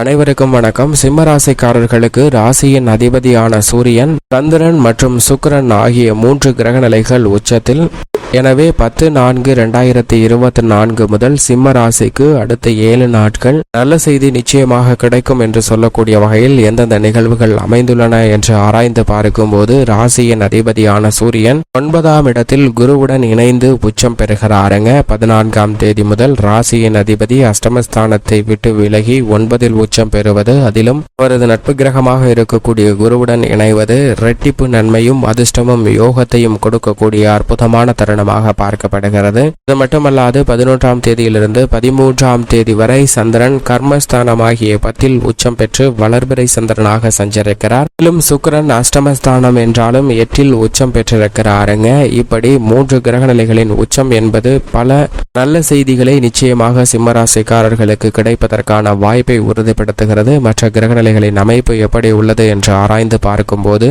அனைவருக்கும் வணக்கம். சிம்ம ராசிக்காரர்களுக்கு ராசியின் அதிபதியான சூரியன் சந்திரன் மற்றும் சுக்கிரன் ஆகிய மூன்று கிரகநிலைகள் உச்சத்தில் எனவே பத்து நான்கு ரெண்டாயிரத்தி இருபத்தி நான்கு முதல் சிம்ம ராசிக்கு அடுத்த ஏழு நாட்கள் நல்ல செய்தி நிச்சயமாக கிடைக்கும் என்று சொல்லக்கூடிய வகையில் எந்தெந்த நிகழ்வுகள் அமைந்துள்ளன என்று ஆராய்ந்து பார்க்கும்போது ராசியின் அதிபதியான சூரியன் ஒன்பதாம் இடத்தில் குருவுடன் இணைந்து உச்சம் பெறுகிறாருங்க. பதினான்காம் தேதி முதல் ராசியின் அதிபதி அஷ்டமஸ்தானத்தை விட்டு விலகி ஒன்பதில் உச்சம் பெறுவது அதிலும் அவரது நட்பு கிரகமாக இருக்கக்கூடிய குருவுடன் இணைவது இரட்டிப்பு நன்மையும் அதிர்ஷ்டமும் யோகத்தையும் கொடுக்கக்கூடிய அற்புதமான தருணமாக பார்க்கப்படுகிறது. இது மட்டுமல்லாது பதினொன்றாம் தேதியிலிருந்து பதிமூன்றாம் தேதி வரை சந்திரன் கர்மஸ்தானமாகிய பத்தில் உச்சம் பெற்று வளர்பிறை சந்திரனாக சஞ்சரிக்கிறார். மேலும் சுக்கிரன் அஷ்டமஸ்தானம் என்றாலும் எட்டில் உச்சம் பெற்றிருக்கிறாருங்க. இப்படி மூன்று கிரகநிலைகளின் உச்சம் என்பது பல நல்ல செய்திகளை நிச்சயமாக சிம்மராசிக்காரர்களுக்கு கிடைப்பதற்கான வாய்ப்பை உறுதிப்படுத்துகிறது. மற்ற கிரகநிலைகளின் அமைப்பு எப்படி உள்ளது என்று ஆராய்ந்து பார்க்கும்போது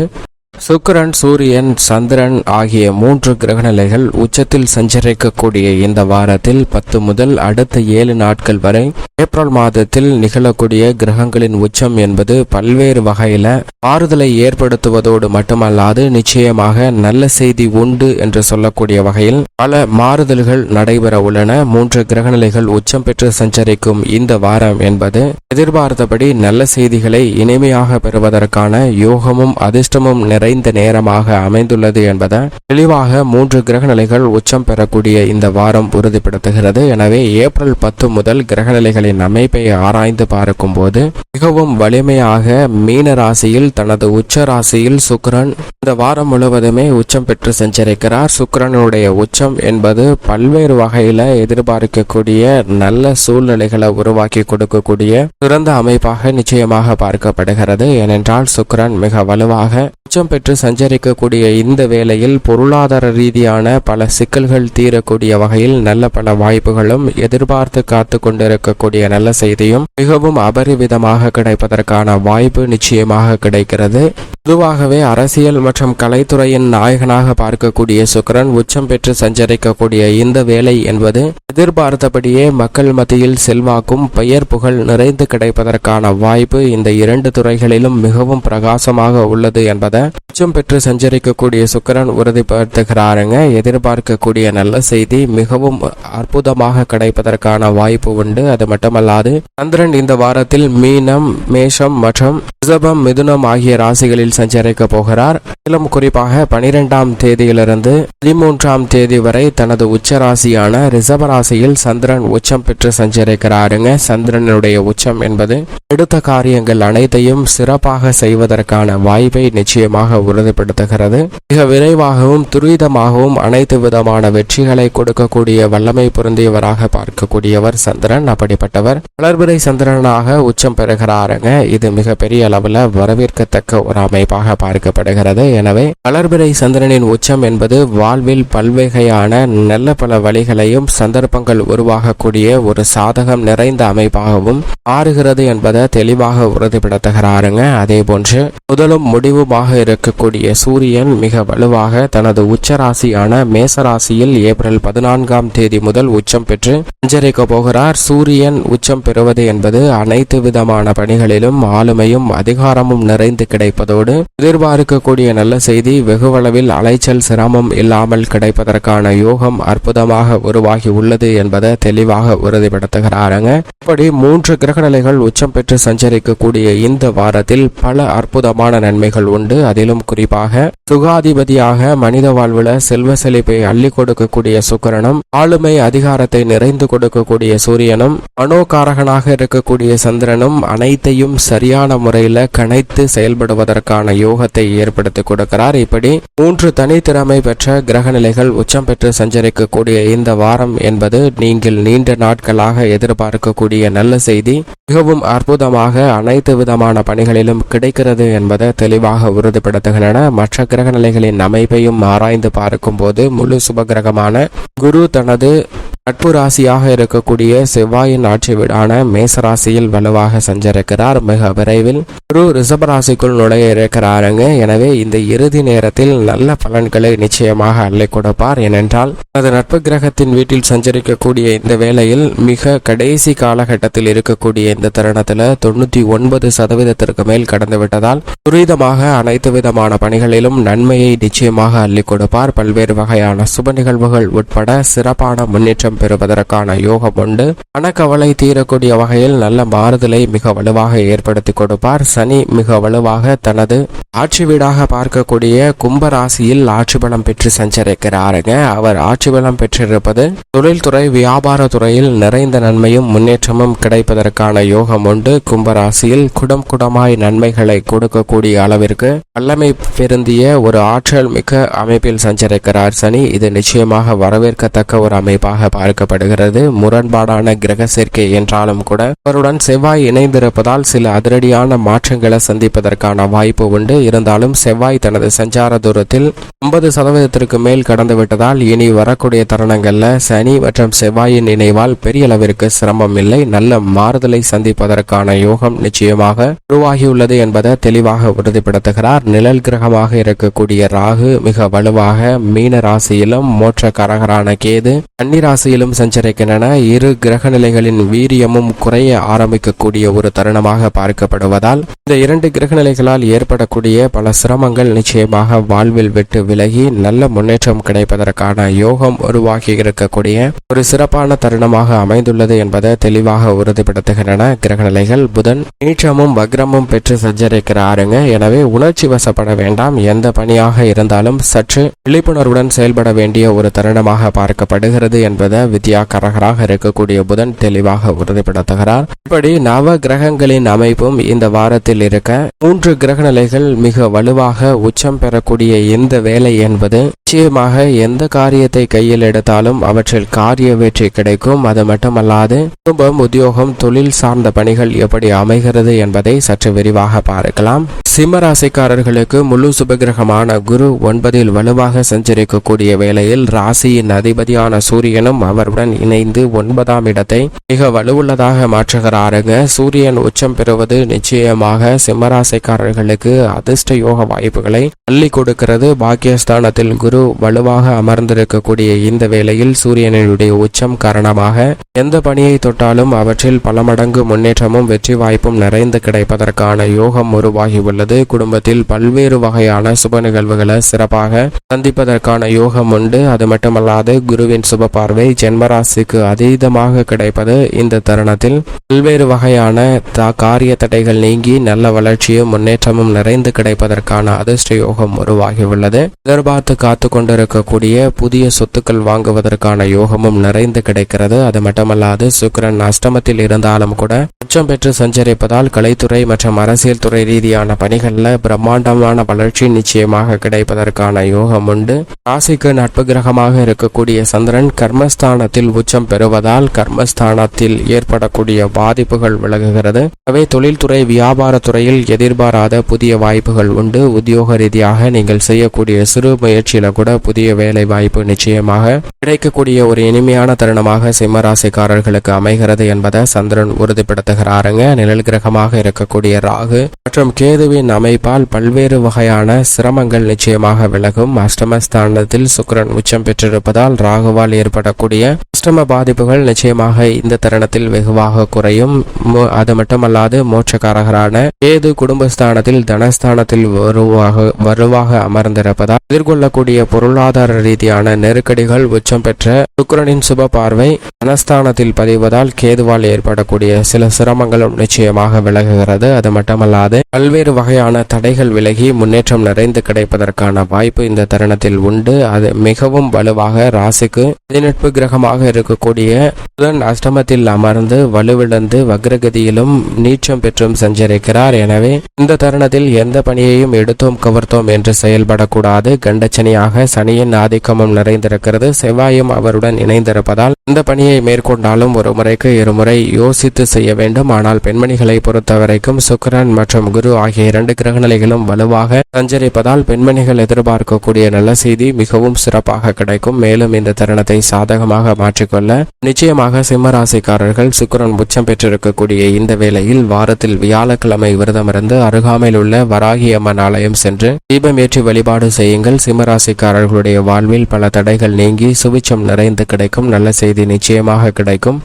சுக்கிரன் சூரியன் சந்திரன் ஆகிய மூன்று கிரகநிலைகள் உச்சத்தில் சஞ்சரிக்கக்கூடிய இந்த வாரத்தில் பத்து முதல் அடுத்த ஏழு நாட்கள் வரை ஏப்ரல் மாதத்தில் நிகழக்கூடிய கிரகங்களின் உச்சம் என்பது பல்வேறு வகையில ஆறுதலை ஏற்படுத்துவதோடு மட்டுமல்லாது நிச்சயமாக நல்ல செய்தி உண்டு என்று சொல்லக்கூடிய வகையில் பல மாறுதல்கள் நடைபெற உள்ளன. மூன்று கிரகநிலைகள் உச்சம் பெற்று சஞ்சரிக்கும் இந்த வாரம் என்பது எதிர்பார்த்தபடி நல்ல செய்திகளை இனிமையாக பெறுவதற்கான யோகமும் அதிர்ஷ்டமும் மறைந்த நேரமாக அமைந்துள்ளது என்பதை தெளிவாக மூன்று கிரகநிலைகள் உச்சம் பெறக்கூடிய இந்த வாரம் உறுதிப்படுத்துகிறது. எனவே ஏப்ரல் பத்து முதல் கிரகநிலைகளின் அமைப்பை ஆராய்ந்து பார்க்கும்போது மிகவும் வலிமையாக மீன ராசியில் தனது உச்ச ராசியில் சுக்கரன் இந்த வாரம் முழுவதுமே உச்சம் பெற்று சென்றிருக்கிறார். சுக்கிரனுடைய உச்சம் என்பது பல்வேறு வகையில எதிர்பார்க்கக்கூடிய நல்ல சூழ்நிலைகளை உருவாக்கி கொடுக்கக்கூடிய சிறந்த அமைப்பாக நிச்சயமாக பார்க்கப்படுகிறது. ஏனென்றால் சுக்கரன் மிக வலுவாக உச்சம் பெற்று சஞ்சரிக்கக்கூடிய இந்த வேளையில் பொருளாதார ரீதியான பல சிக்கல்கள் தீரக்கூடிய வகையில் நல்ல பல வாய்ப்புகளும் எதிர்பார்த்து காத்து கொண்டிருக்கக்கூடிய நல்ல செய்தியும் மிகவும் அபரிவிதமாக கிடைப்பதற்கான வாய்ப்பு நிச்சயமாக கிடைக்கிறது. பொதுவாகவே அரசியல் மற்றும் கலைத்துறையின் நாயகனாக பார்க்கக்கூடிய சுக்கிரன் உச்சம் பெற்று சஞ்சரிக்கக்கூடிய இந்த வேலை என்பது எதிர்பார்த்தபடியே மக்கள் மத்தியில் செல்வாக்கும் பெயர் புகழ் நிறைந்து கிடைப்பதற்கான வாய்ப்பு இந்த இரண்டு துறைகளிலும் மிகவும் பிரகாசமாக உள்ளது என்பதை உச்சம் பெற்று சஞ்சரிக்கக்கூடிய சுக்கிரன் உறுதிப்படுத்துகிறாருங்க. எதிர்பார்க்கக்கூடிய நல்ல செய்தி மிகவும் அற்புதமாக கிடைப்பதற்கான வாய்ப்பு உண்டு. அது மட்டுமல்லாது சந்திரன் இந்த வாரத்தில் மீனம் மேஷம் மற்றும் ரிஷபம் மிதுனம் ஆகிய ராசிகளில் சஞ்சரிக்க போகிறார். மேலும் குறிப்பாக பனிரெண்டாம் தேதியிலிருந்து பதிமூன்றாம் தேதி வரை தனது உச்ச ராசியான ரிஷப ராசியில் சந்திரன் உச்சம் பெற்று சஞ்சரிக்கிறாருங்க. சந்திரனுடைய உச்சம் என்பது எடுத்த காரியங்கள் அனைத்தையும் சிறப்பாக செய்வதற்கான வாய்ப்பை நிச்சயம் நிச்சயமாக உறுதிப்படுத்துகிறது. மிக விரைவாகவும் துரிதமாகவும் அனைத்து விதமான வெற்றிகளை கொடுக்கக்கூடிய வல்லமை பொருந்தியவராக பார்க்கக்கூடியவர் சந்திரன். அப்படிப்பட்டவர் வளர்பிறை சந்திரனாக உச்சம் பெறுகிறாருங்க. இது மிகப்பெரிய அளவில் வரவேற்கத்தக்க ஒரு அமைப்பாக பார்க்கப்படுகிறது. எனவே வளர்பிறை சந்திரனின் உச்சம் என்பது வாழ்வில் பல்வகையான நல்ல பல வழிகளையும் சந்தர்ப்பங்கள் உருவாகக்கூடிய ஒரு சாதகம் நிறைந்த அமைப்பாகவும் மாறுகிறது என்பதை தெளிவாக உறுதிப்படுத்துகிறாருங்க. அதே போன்று முதலும் முடிவுமாக இருக்கக்கூடிய சூரியன் மிக வலுவாக தனது உச்சராசியான மேசராசியில் ஏப்ரல் பதினான்காம் தேதி முதல் உச்சம் பெற்று சஞ்சரிக்க போகிறார். சூரியன் உச்சம் பெறுவது என்பது அனைத்து விதமான பணிகளிலும் ஆளுமையும் அதிகாரமும் நிறைந்து கிடைப்பதோடு எதிர்பார்க்கக்கூடிய நல்ல செய்தி வெகுவளவில் அலைச்சல் சிரமம் இல்லாமல் கிடைப்பதற்கான யோகம் அற்புதமாக உருவாகி உள்ளது என்பதை தெளிவாக உறுதிப்படுத்துகிறாருங்க. இப்படி மூன்று கிரகநிலைகள் உச்சம் பெற்று சஞ்சரிக்கக்கூடிய இந்த வாரத்தில் பல அற்புதமான நன்மைகள் உண்டு. அதிலும் குறிப்பாக சுகாதிபதியாக மனித வாழ்வுல செல்வ செழிப்பை அள்ளி கொடுக்கக்கூடிய சுக்கரனும் ஆளுமை அதிகாரத்தை நிறைந்து கொடுக்கக்கூடிய சூரியனும் மனோகாரகனாக இருக்கக்கூடிய சந்திரனும் அனைத்தையும் சரியான முறையில கணைத்து செயல்படுவதற்கான யோகத்தை ஏற்படுத்தி கொடுக்கிறார். இப்படி மூன்று தனித்திறமை பெற்ற கிரகநிலைகள் உச்சம் பெற்று சஞ்சரிக்கக்கூடிய இந்த வாரம் என்பது நீங்கள் நீண்ட நாட்களாக எதிர்பார்க்கக்கூடிய நல்ல செய்தி. மிகவும் அற்புதமாக அனைத்து விதமான பணிகளிலும் கிடைக்கிறது என்பதை தெளிவாக உறுதி உறுதிப்படுத்துகின்றன மற்ற கிரக நிலைகளின் அமைப்பையும் ஆராய்ந்து பார்க்கும்போது முழு சுபகிரகமான குரு தனது நட்பு ராசியாக இருக்கக்கூடிய செவ்வாயின் ஆட்சி வீடான மேசராசியில் வலுவாக சஞ்சரிக்கிறார். மிக விரைவில் குரு ரிஷபராசிக்குள் நுழைய இருக்கிறாருங்க. எனவே இந்த இறுதி நேரத்தில் நல்ல பலன்களை நிச்சயமாக அள்ளி கொடுப்பார். ஏனென்றால் அது நட்பு கிரகத்தின் வீட்டில் சஞ்சரிக்கக்கூடிய இந்த வேளையில் மிக கடைசி காலகட்டத்தில் இருக்கக்கூடிய இந்த தருணத்தில் தொண்ணூத்தி ஒன்பது சதவீதத்திற்கு மேல் கடந்து விட்டதால் துரிதமாக அனைத்து விதமான பணிகளிலும் நன்மையை நிச்சயமாக அள்ளி கொடுப்பார். பல்வேறு வகையான சுப நிகழ்வுகள் உட்பட சிறப்பான முன்னேற்றம் பெறுவதற்கான யோகம் உண்டு. மனக்கவலை தீரக்கூடிய வகையில் நல்ல மாறுதலை மிக வலுவாக ஏற்படுத்தி கொடுப்பார். சனி மிக வலுவாக தனது ஆட்சி வீடாக பார்க்கக்கூடிய கும்பராசியில் ஆட்சி பலம் பெற்று சஞ்சரிக்கிறாருங்க. அவர் ஆட்சி பலம் பெற்றிருப்பது தொழில்துறை வியாபார துறையில் நிறைந்த நன்மையும் முன்னேற்றமும் கிடைப்பதற்கான யோகம் உண்டு. கும்பராசியில் குடம் குடமாய் நன்மைகளை கொடுக்கக்கூடிய அளவிற்கு வல்லமை பெருந்திய ஒரு ஆற்றல் மிக்க அமைப்பில் சஞ்சரிக்கிறார் சனி. இது நிச்சயமாக வரவேற்கத்தக்க ஒரு அமைப்பாக பார்க்கப்படுகிறது. முரண்பாடான கிரக சேர்க்கை என்றாலும் கூட அவருடன் செவ்வாய் இணைந்திருப்பதால் சில அதிரடியான மாற்றங்களை சந்திப்பதற்கான வாய்ப்பு உண்டு. இருந்தாலும் செவ்வாய் தனது சஞ்சார தூரத்தில் ஐம்பது சதவீதத்திற்கு மேல் கடந்து விட்டதால் இனி வரக்கூடிய தருணங்கள்ல சனி மற்றும் செவ்வாயின் இணைவால் பெரிய அளவிற்கு சிரமம் இல்லை. நல்ல மாறுதலை சந்திப்பதற்கான யோகம் நிச்சயமாக உருவாகியுள்ளது என்பதை தெளிவாக உறுதிப்படுத்துகிறார். நிழல் கிரகமாக இருக்கக்கூடிய ராகு மிக வலுவாக மீன ராசியிலும் மோட்ச கரகரான கேது கன்னி ராசியிலும் சஞ்சரிக்கின்றன. இரு கிரக நிலைகளின் வீரியமும் குறைய ஆரம்பிக்கக்கூடிய ஒரு தருணமாக பார்க்கப்படுவதால் இந்த இரண்டு கிரக நிலைகளால் ஏற்படக்கூடிய பல சிரமங்கள் நிச்சயமாக வாழ்வில் விட்டு விலகி நல்ல முன்னேற்றம் கிடைப்பதற்கான யோகம் உருவாகி இருக்கக்கூடிய ஒரு சிறப்பான தருணமாக அமைந்துள்ளது என்பதை தெளிவாக உறுதிப்படுத்துகின்றன கிரகநிலைகள். புதன் நீச்சமும் வக்ரமும் பெற்று சஞ்சரிக்கிறாருங்க. எனவே உணர்ச்சி வசப்பட வேண்டாம். எந்த பணியாக இருந்தாலும் சற்று விழிப்புணர்வுடன் செயல்பட வேண்டிய ஒரு தருணமாக பார்க்கப்படுகிறது என்பதை வித்யா கரகராக இருக்கக்கூடிய புதன் தெளிவாக உறுதிப்படுத்துகிறார். இப்படி நவ கிரகங்களின் அமைப்பும் இந்த வாரத்தில் இருக்க மூன்று கிரகநிலைகள் மிக வலுவாக உச்சம் பெறக்கூடிய இந்த வேலை என்பது நிச்சயமாக எந்த காரியத்தை கையில் எடுத்தாலும் அவற்றில் காரிய வெற்றி கிடைக்கும். அது மட்டுமல்லாது குடும்பம் உத்தியோகம் தொழில் சார்ந்த பணிகள் எப்படி அமைகிறது என்பதை சற்று விரிவாக பார்க்கலாம். சிம்ம ராசிக்காரர்களுக்கு முழு சுபகிரகமான குரு ஒன்பதில் வலுவாக சஞ்சரிக்கக்கூடிய வேளையில் ராசியின் அதிபதியான சூரியனும் அவருடன் இணைந்து ஒன்பதாம் இடத்தை மிக வலுவுள்ளதாக மாற்றுகிறாருங்க. சூரியன் உச்சம் பெறுவது நிச்சயமாக சிம்மராசிக்காரர்களுக்கு அதிர்ஷ்ட யோக வாய்ப்புகளை அள்ளி கொடுக்கிறது. பாக்கியஸ்தானத்தில் குரு வலுவாக அமர்ந்திருக்கக்கூடிய இந்த வேளையில் சூரியனுடைய உச்சம் காரணமாக எந்த பணியை தொட்டாலும் அவற்றில் பல மடங்கு முன்னேற்றமும் வெற்றி வாய்ப்பும் நிறைந்து கிடைப்பதற்கான யோகம் உருவாகியுள்ளது. குடும்பத்தில் பல்வேறு வகையான சுப நிகழ்வுகளை சிறப்பாக சந்திப்பதற்கான யோகம் உண்டு. அது மட்டுமல்லாது குருவின் சுப பார்வை ஜென்மராசிக்கு அதீதமாக கிடைப்பது இந்த தருணத்தில் பல்வேறு வகையான காரிய தடைகள் நீங்கி நல்ல வளர்ச்சியும் முன்னேற்றமும் நிறைந்து கிடைப்பதற்கான அதிர்ஷ்ட யோகம் உருவாகியுள்ளது. எதிர்பார்த்து காத்து கொண்டிருக்கக்கூடிய புதிய சொத்துக்கள் வாங்குவதற்கான யோகமும் நிறைந்து கிடைக்கிறது. அது மட்டுமல்லாது சுக்கிரன் அஷ்டமத்தில் இருந்தாலும் கூட உச்சம் பெற்று சஞ்சரிப்பதால் கலைத்துறை மற்றும் அரசியல் துறை ரீதியான பணிகளில் பிரம்மாண்டமான வளர்ச்சி நிச்சயமாக கிடைப்பதற்கான யோகம் உண்டு. ராசிக்கு நட்பு கிரகமாக இருக்கக்கூடிய சந்திரன் கர்மஸ்தானத்தில் உச்சம் பெறுவதால் கர்மஸ்தானத்தில் ஏற்படக்கூடிய பாதிப்புகள் விலகுகிறது. எனவே தொழில்துறை வியாபாரத்துறையில் எதிர்பாராத புதிய வாய்ப்புகள் உண்டு. உத்தியோக ரீதியாக நீங்கள் செய்யக்கூடிய சிறு முயற்சியில கூட புதிய வேலை வாய்ப்பு நிச்சயமாக கிடைக்கக்கூடிய ஒரு இனிமையான தருணமாக சிம்மராசிக்காரர்களுக்கு அமைகிறது என்பதை சந்திரன் உறுதிப்படுத்துகிறாருங்க. நிழல் கிரகமாக இருக்கக்கூடிய ராகு மற்றும் கேதுவின் அமைப்பால் பல்வேறு வகையான சிரமங்கள் நிச்சயமாக விலகும். அஷ்டமஸ்தானத்தில் சுக்கிரன் உச்சம் பெற்றிருப்பதால் ராகுவால் ஏற்படக்கூடிய அஷ்டம பாதிப்புகள் நிச்சயமாக இந்த தருணத்தில் வெகுவாக குறையும். அது மட்டுமல்லாது மோட்சக்காரகரான கேது குடும்பஸ்தானத்தில் தனஸ்தானத்தில் வருவாக வலுவாக அமர்ந்திருப்பதால் எதிர்கொள்ளக்கூடிய பொருளாதார ரீதியான நெருக்கடிகள் உச்சம் பெற்ற சுக்கரனின் சுப பார்வை தனஸ்தானத்தில் பதிவதால் கேதுவால் ஏற்படக்கூடிய சில சிரமங்களும் நிச்சயமாக விலகுகிறது. அது மட்டுமல்லாது பல்வேறு வகையான தடைகள் விலகி முன்னேற்றம் நிறைந்து கிடைப்பதற்கான வாய்ப்பு இந்த தருணத்தில் உண்டு. அது மிகவும் வலுவாக ராசிக்கு பதினெட்டு கிரகமாக இருக்கக்கூடிய புதன் அஷ்டமத்தில் அமர்ந்து வலுவிழந்து வக்ரகதியிலும் நீச்சம் பெற்றும் சஞ்சரிக்கிறார். எனவே இந்த தருணத்தில் எந்த பணியையும் எடுத்தோம் கவர்த்தோம் என்று செயல்படக்கூடாது. கண்டச்சனியாக சனியின் ஆதிக்கமும் நிறைந்திருக்கிறது. செவ்வாயும் அவருடன் இணைந்திருப்பதால் இந்த பணியை மேற்கொண்டாலும் ஒரு முறைக்கு இருமுறை யோசித்து செய்ய வேண்டும். ஆனால் பெண்மணிகளை பொறுத்தவரைக்கும் சுக்கரன் மற்றும் குரு ஆகிய இரண்டு கிரகநிலைகளும் வலுவாக சஞ்சரிப்பதால் பெண்மணிகள் எதிர்பார்க்கக்கூடிய நல்ல செய்தி மிகவும் சிறப்பாக கிடைக்கும். மேலும் இந்த தருணத்தை சாதகமாக மாற்ற பெற்றுக்கொள்ள நிச்சயமாக சிம்ம ராசிக்காரர்கள் உச்சம் பெற்றிருக்கக்கூடிய இந்த வேளையில் வாரத்தில் வியாழக்கிழமை விரதமிருந்து அருகாமையில் உள்ள வராகி அம்மன் ஆலயம் சென்று தீபம் ஏற்றி வழிபாடு செய்யுங்கள். சிம்மராசிக்காரர்களுடைய வாழ்வில் பல தடைகள் நீங்கி சுவிச்சம் நிறைந்து கிடைக்கும். நல்ல செய்தி நிச்சயமாக கிடைக்கும்.